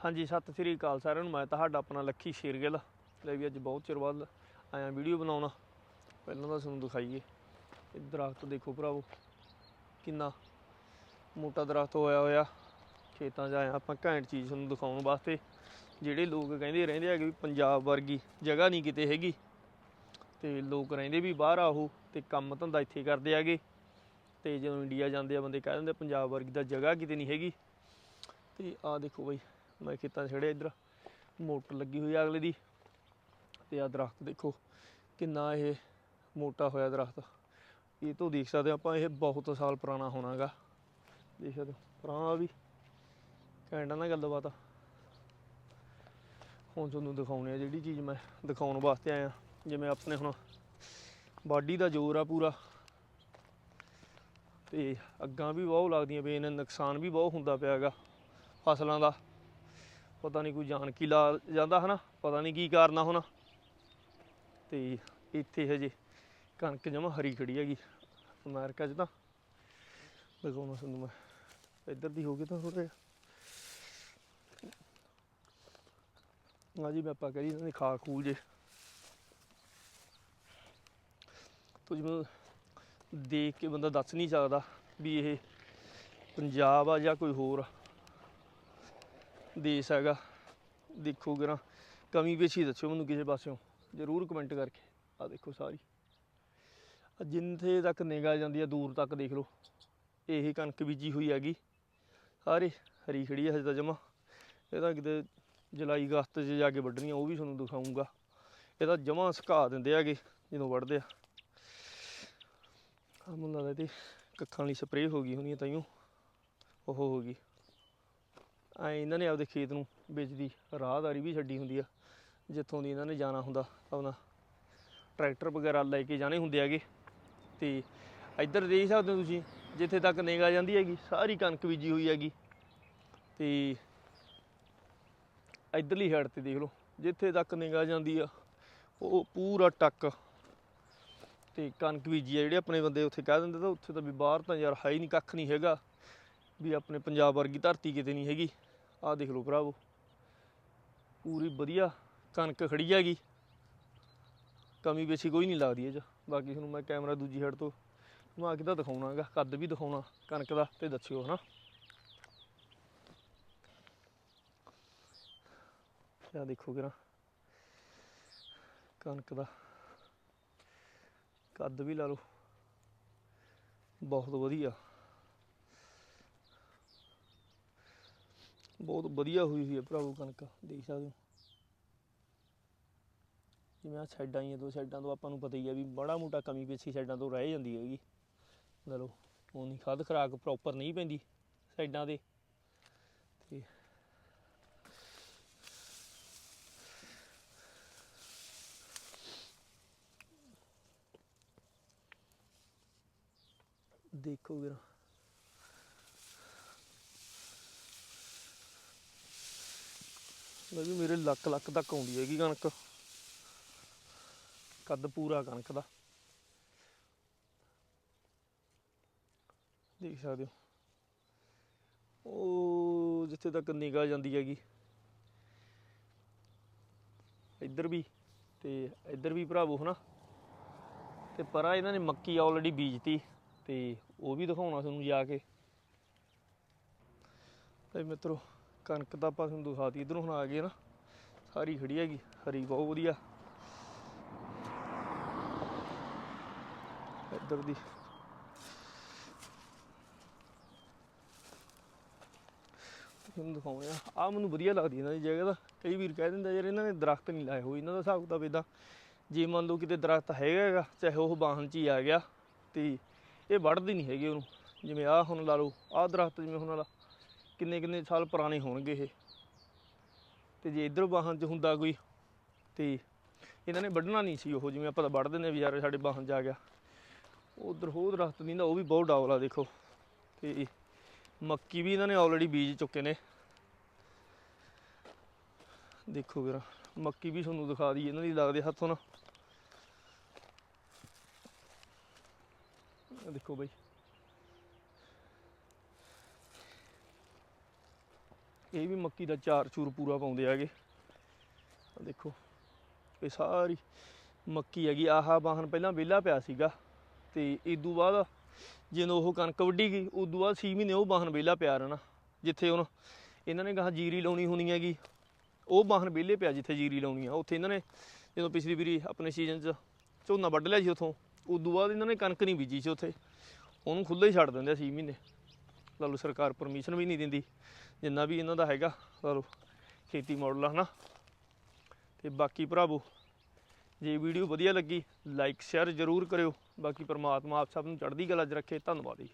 ਹਾਂਜੀ, ਸਤਿ ਸ੍ਰੀ ਅਕਾਲ ਸਾਰਿਆਂ ਨੂੰ। ਮੈਂ ਤੁਹਾਡਾ ਆਪਣਾ ਲੱਖੀ ਸ਼ੇਰਗਿੱਲ। ਲੈ ਵੀ ਅੱਜ ਬਹੁਤ ਚਿਰ ਬਾਅਦ ਆਇਆ ਵੀਡੀਓ ਬਣਾਉਣਾ। ਪਹਿਲਾਂ ਤਾਂ ਤੁਹਾਨੂੰ ਦਿਖਾਈਏ। ਇਹ ਦਰਖਤ ਦੇਖੋ ਭਰਾਵੋ, ਕਿੰਨਾ ਮੋਟਾ ਦਰਖਤ ਹੋਇਆ ਹੋਇਆ। ਖੇਤਾਂ 'ਚ ਆਇਆ, ਆਪਾਂ ਘੈਂਟ ਚੀਜ਼ ਤੁਹਾਨੂੰ ਦਿਖਾਉਣ ਵਾਸਤੇ। ਜਿਹੜੇ ਲੋਕ ਕਹਿੰਦੇ ਰਹਿੰਦੇ ਹੈਗੇ ਵੀ ਪੰਜਾਬ ਵਰਗੀ ਜਗ੍ਹਾ ਨਹੀਂ ਕਿਤੇ ਹੈਗੀ। ਤੇ ਲੋਕ ਰਹਿੰਦੇ ਵੀ ਬਾਹਰ ਆਹੋ ਤੇ ਕੰਮ ਧੰਦਾ ਇੱਥੇ ਕਰਦੇ ਆਗੇ ਤੇ ਜਦੋਂ ਇੰਡੀਆ ਜਾਂਦੇ ਆ, ਬੰਦੇ ਕਹਿ ਦਿੰਦੇ ਪੰਜਾਬ ਵਰਗੀ ਦਾ ਜਗ੍ਹਾ ਕਿਤੇ ਨਹੀਂ ਹੈਗੀ। ਤੇ ਆਹ ਦੇਖੋ ਬਈ ਮੈਂ ਖੇਤਾਂ 'ਚ ਖੜਿਆ ਇੱਧਰ। ਮੋਟਰ ਲੱਗੀ ਹੋਈ ਆ ਅਗਲੇ ਦੀ। ਤੇ ਆ ਦਰਖਤ ਦੇਖੋ ਕਿੰਨਾ ਇਹ ਮੋਟਾ ਹੋਇਆ ਦਰਖਤ। ਇਹ ਤੋਂ ਦੇਖ ਸਕਦੇ ਆਪਾਂ ਇਹ ਬਹੁਤ ਸਾਲ ਪੁਰਾਣਾ ਹੋਣਾਗਾ। ਦੇਖ ਸਕਦੇ ਹੋ, ਪੁਰਾਣਾ ਵੀ। ਘੈਂਟਾ ਨਾ ਗੱਲਬਾਤ। ਹੁਣ ਤੁਹਾਨੂੰ ਦਿਖਾਉਣੇ ਆ ਜਿਹੜੀ ਚੀਜ਼ ਮੈਂ ਦਿਖਾਉਣ ਵਾਸਤੇ ਆਇਆ। ਜਿਵੇਂ ਆਪਣੇ ਹੁਣ ਬਾਡੀ ਦਾ ਜ਼ੋਰ ਆ ਪੂਰਾ। ਤੇ ਅੱਗਾਂ ਵੀ ਬਹੁਤ ਲੱਗਦੀਆਂ ਪਈਆਂ ਨੇ ਨੁਕਸਾਨ ਵੀ ਬਹੁਤ ਹੁੰਦਾ ਪਿਆਗਾ ਫਸਲਾਂ ਦਾ। ਪਤਾ ਨਹੀਂ ਕੋਈ ਜਾਣ ਕੀ ਲਾ ਜਾਂਦਾ ਹਨਾ, ਪਤਾ ਨਹੀਂ ਕੀ ਕਾਰਨਾ ਹੋਣਾ। ਤੇ ਇੱਥੇ ਹਜੇ ਕਣਕ ਜਮਾ ਹਰੀ ਖੜੀ ਹੈਗੀ ਅਮਰੀਕਾ 'ਚ ਤਾਂ। ਦਿਖਾਉਣਾ ਤੁਹਾਨੂੰ ਮੈਂ। ਇੱਧਰ ਦੀ ਹੋ ਗਈ ਤਾਂ ਥੋੜਾ ਆ ਜੀ ਮੈਂ ਆਪਾਂ ਕਰੀ ਇਹਨਾਂ ਦੀ ਖਾ ਖੂਲ ਜੇ। ਤੋ ਜਿਵੇਂ ਦੇਖ ਕੇ ਬੰਦਾ ਦੱਸ ਨਹੀਂ ਸਕਦਾ ਵੀ ਇਹ ਪੰਜਾਬ ਆ ਜਾਂ ਕੋਈ ਹੋਰ ਆ। ਦੇਸ਼ ਹੈਗਾ। ਦੇਖੋ ਜਰਾ ਕਮੀ ਪੇਸ਼ੀ ਦੱਸਿਓ ਮੈਨੂੰ ਕਿਸੇ ਪਾਸਿਓਂ। ਜ਼ਰੂਰ ਕਮੈਂਟ ਕਰਕੇ। ਆ ਦੇਖੋ ਸਾਰੀ। ਆ ਜਿੰਥੇ ਤੱਕ ਨਿਗਾਹ ਜਾਂਦੀ ਆ, ਦੂਰ ਤੱਕ ਦੇਖ ਲਓ। ਇਹ ਕਣਕ ਬੀਜੀ ਹੋਈ ਹੈਗੀ। ਸਾਰੇ ਹਰੀ ਖੜੀ ਆ ਹਜੇ ਤਾਂ ਜਮਾ। ਇਹ ਤਾਂ ਕਿਤੇ ਜੁਲਾਈ ਅਗਸਤ 'ਚ ਜਾ ਕੇ ਵੱਢਣੀ ਆ ਉਹ ਵੀ ਤੁਹਾਨੂੰ ਦਿਖਾਉਂਗਾ ਇਹ ਤਾਂ ਜਮਾ ਸੁਕਾ ਦਿੰਦੇ ਹੈਗੇ, ਜਦੋਂ ਵੱਢਦੇ ਆ। ਆ ਮੈਨੂੰ ਲੱਗਦਾ ਤੇ ਕੱਖਾਂ ਲਈ ਸਪਰੇਅ ਹੋ ਗਈ ਹੋਣੀ ਤਾਈਓ। ਉਹ ਹੋ ਗਈ। ਐ ਇਹਨਾਂ ਨੇ ਆਪਦੇ ਖੇਤ ਨੂੰ ਵਿੱਚ ਦੀ ਰਾਹਦਾਰੀ ਵੀ ਛੱਡੀ ਹੁੰਦੀ ਆ, ਜਿੱਥੋਂ ਦੀ ਇਹਨਾਂ ਨੇ ਜਾਣਾ ਹੁੰਦਾ ਆਪਣਾ ਟਰੈਕਟਰ ਵਗੈਰਾ ਲੈ ਕੇ ਜਾਣੇ ਹੁੰਦੇ ਹੈਗੇ। ਤੇ ਇੱਧਰ ਦੇਖ ਸਕਦੇ ਹੋ ਤੁਸੀਂ, ਜਿੱਥੇ ਤੱਕ ਨਿਗਾਹ ਜਾਂਦੀ ਹੈਗੀ, ਸਾਰੀ ਕਣਕ ਬੀਜੀ ਹੋਈ ਹੈਗੀ। ਤੇ ਇੱਧਰਲੀ ਸਾਈਡ ਤੇ ਦੇਖ ਲਓ, ਜਿੱਥੇ ਤੱਕ ਨਿਗਾਹ ਜਾਂਦੀ ਆ, ਉਹ ਪੂਰਾ ਟੱਕ। ਤੇ ਕਣਕ ਬੀਜੀ ਆ, ਜਿਹੜੇ ਆਪਣੇ ਬੰਦੇ ਉੱਥੇ ਕਹਿ ਦਿੰਦੇ ਤਾਂ ਉੱਥੇ ਤਾਂ ਵੀ ਬਾਹਰ ਤਾਂ ਯਾਰ ਹੈ ਹੀ ਨਹੀਂ ਕੱਖ ਨਹੀਂ ਹੈਗਾ, ਵੀ ਆਪਣੇ ਪੰਜਾਬ ਵਰਗੀ ਧਰਤੀ ਕਿਤੇ ਨਹੀਂ ਹੈਗੀ। ਆਹ ਦੇਖ ਲਓ ਭਰਾਵੋ, ਪੂਰੀ ਵਧੀਆ ਕਣਕ ਖੜੀ ਹੈਗੀ। ਕਮੀ ਬੇਸੀ ਕੋਈ ਨਹੀਂ ਲੱਗਦੀ ਇਹ ਚ। ਬਾਕੀ ਤੁਹਾਨੂੰ ਮੈਂ ਕੈਮਰਾ ਦੂਜੀ ਸਾਈਡ ਤੋਂ ਘੁਮਾ ਕੇ ਤਾਂ ਦਿਖਾਉਣਾਗਾ, ਕੱਦ ਵੀ ਦਿਖਾਉਣਾ ਕਣਕ ਦਾ ਤੇ ਦੱਸਿਓ ਹਨਾ। ਆ ਦੇਖੋ ਕਿਰਾ, ਕਣਕ ਦਾ ਕੱਦ ਵੀ ਲਾ ਲਓ। ਬਹੁਤ ਵਧੀਆ। ਬਹੁਤ ਵਧੀਆ ਹੋਈ ਹੋਈ ਹੈ ਭਰਾਵੋ ਕਣਕ, ਦੇਖ ਸਕਦੇ ਹੋ। ਜਿਵੇਂ ਆ ਸਾਈਡਾਂ ਹੀ ਆ ਦੋ ਸਾਈਡਾਂ ਤੋਂ ਆਪਾਂ ਨੂੰ ਪਤਾ ਹੀ ਆ ਵੀ ਬੜਾ ਮੋਟਾ ਕਮੀ ਪੇਸ਼ੀ ਸਾਈਡਾਂ ਤੋਂ ਰਹਿ ਜਾਂਦੀ ਹੈਗੀ। ਲੈ ਲਓ, ਉਹ ਨਹੀਂ, ਖਾਦ ਖਰਾਕ ਪ੍ਰੋਪਰ ਨਹੀਂ ਪੈਂਦੀ ਸਾਈਡਾਂ ਤੇ ਤੇ ਦੇਖੋ ਵੀਰ। ਲੈ ਵੀ ਮੇਰੇ ਲੱਕ ਲੱਕ ਤੱਕ ਆਉਂਦੀ ਹੈਗੀ ਕਣਕ। ਕੱਦ ਪੂਰਾ ਕਣਕ ਦਾ। ਦੇਖ ਸਕਦੇ ਹੋ। ਉਹ ਜਿੱਥੇ ਤੱਕ ਨਿਗਾਹ ਜਾਂਦੀ ਹੈਗੀ। ਇੱਧਰ ਵੀ ਤੇ ਇੱਧਰ ਵੀ ਭਰਾਵੋ ਹਨਾ। ਤੇ ਪਰਾਂ ਇਹਨਾਂ ਨੇ ਮੱਕੀ ਆਲਰੇਡੀ ਬੀਜਤੀ ਤੇ ਉਹ ਵੀ ਦਿਖਾਉਣਾ ਤੁਹਾਨੂੰ ਜਾ ਕੇ। ਤੇ ਮਿੱਤਰੋ ਕਣਕ ਤਾਂ ਆਪਾਂ ਤੁਹਾਨੂੰ ਦਿਖਾਤੀ ਇਧਰੋਂ ਹੁਣ ਆ ਗਏ ਨਾ, ਸਾਰੀ ਖੜੀ ਹੈਗੀ, ਹਰੀ ਬਹੁਤ ਵਧੀਆ। ਇੱਧਰ ਦੀ। ਤੁਹਾਨੂੰ ਦਿਖਾਉਂਦੇ ਆ ਆ ਮੈਨੂੰ ਵਧੀਆ ਲੱਗਦੀ ਇਹਨਾਂ ਦੀ ਜਗ੍ਹਾ ਦਾ ਕਈ ਵੀਰ ਕਹਿ ਦਿੰਦਾ ਯਾਰ, ਇਹਨਾਂ ਨੇ ਦਰਖਤ ਨਹੀਂ ਲਾਏ ਹੋਏ, ਇਹਨਾਂ ਦਾ ਹਿਸਾਬ ਕਿਤਾਬ ਇਦਾਂ ਜੇ ਮੰਨ ਲਓ ਕਿਤੇ ਦਰਖਤ ਹੈਗਾ ਹੈਗਾ, ਚਾਹੇ ਉਹ ਬਾਹਨ ਚ ਹੀ ਆ ਗਿਆ, ਤੇ ਇਹ ਵੱਢਦੇ ਨਹੀਂ ਹੈਗੇ ਉਹਨੂੰ। ਜਿਵੇਂ ਆ ਹੁਣ ਲਾ ਲਓ, ਆਹ ਦਰਖਤ ਜਿਵੇਂ ਹੁਣ ਵਾਲਾ ਕਿੰਨੇ ਕਿੰਨੇ ਸਾਲ ਪੁਰਾਣੇ ਹੋਣਗੇ ਇਹ। ਤੇ ਜੇ ਇਧਰ ਵਾਹਨ ਚ ਹੁੰਦਾ ਕੋਈ, ਤੇ ਇਹਨਾਂ ਨੇ ਵੱਢਣਾ ਨਹੀਂ ਸੀ ਉਹ, ਜਿਵੇਂ ਆਪਾਂ ਤਾਂ ਵੱਢ ਦਿੰਦੇ ਹਾਂ ਵੀ ਯਾਰ ਸਾਡੇ ਵਾਹਨ ਚ ਆ ਗਿਆ। ਉਧਰ ਹੋਰ ਦਰਖਤ ਨਹੀਂ ਨਾ, ਉਹ ਵੀ ਬਹੁਤ ਡਾਵਲਾ ਦੇਖੋ। ਤੇ ਮੱਕੀ ਵੀ ਇਹਨਾਂ ਨੇ ਆਲਰੇਡੀ ਬੀਜ ਚੁੱਕੇ ਨੇ। ਦੇਖੋ ਵੀਰਾ, ਮੱਕੀ ਵੀ ਤੁਹਾਨੂੰ ਦਿਖਾ ਦਈ ਇਹਨਾਂ ਦੀ ਲੱਗਦੇ ਹੱਥੋਂ ਨਾ। ਦੇਖੋ ਬਈ। ਇਹ ਵੀ ਮੱਕੀ ਦਾ ਚਾਰ ਚੂਰ ਪੂਰਾ ਪਾਉਂਦੇ ਹੈਗੇ। ਆਹ ਦੇਖੋ, ਇਹ ਸਾਰੀ ਮੱਕੀ ਹੈਗੀ। ਆਹਾ ਵਾਹਨ ਪਹਿਲਾਂ ਵਿਹਲਾ ਪਿਆ ਸੀਗਾ ਤੇ ਇਦੋਂ ਬਾਅਦ ਜਦੋਂ ਉਹ ਕਣਕ ਵੱਢੀ ਗਈ ਉਦੋਂ ਬਾਅਦ 6 ਮਹੀਨੇ ਉਹ ਵਾਹਨ ਵਿਹਲਾ ਪਿਆ ਰਹਿਣਾ। ਜਿੱਥੇ ਹੁਣ ਇਹਨਾਂ ਨੇ ਗਾਹਾਂ ਜੀਰੀ ਲਾਉਣੀ ਹੋਣੀ ਹੈਗੀ, ਉਹ ਵਾਹਨ ਵਿਹਲੇ ਪਿਆ ਜਿੱਥੇ ਜੀਰੀ ਲਾਉਣੀ ਆ। ਉੱਥੇ ਇਹਨਾਂ ਨੇ ਜਦੋਂ ਪਿਛਲੀ ਵਾਰੀ ਆਪਣੇ ਸੀਜ਼ਨ 'ਚ ਝੋਨਾ ਵੱਢ ਲਿਆ ਸੀ ਉਥੋਂ ਉਦੋਂ ਬਾਅਦ ਇਹਨਾਂ ਨੇ ਕਣਕ ਨਹੀਂ ਬੀਜੀ ਸੀ ਉੱਥੇ। ਉਹਨੂੰ ਖੁੱਲ੍ਹਾ ਹੀ ਛੱਡ ਦਿੰਦੇ ਆ 6 ਮਹੀਨੇ। ਲਾ ਲਓ, ਸਰਕਾਰ ਪਰਮਿਸ਼ਨ ਵੀ ਨਹੀਂ ਦਿੰਦੀ, ਜਿੰਨਾ ਵੀ ਇਹਨਾਂ ਦਾ ਹੈਗਾ, ਲਾ ਲਓ, ਖੇਤੀ ਮਾਡਲ ਆ, ਹਨਾ? ਤੇ ਬਾਕੀ ਭਰਾਵੋ, ਜੇ ਵੀਡੀਓ ਵਧੀਆ ਲੱਗੀ ਲਾਈਕ ਸ਼ੇਅਰ ਜ਼ਰੂਰ ਕਰਿਓ। ਬਾਕੀ ਪਰਮਾਤਮਾ ਆਪ ਸਭ ਨੂੰ ਚੜ੍ਹਦੀ ਕਲਾ 'ਚ ਰੱਖੇ। ਧੰਨਵਾਦ ਜੀ।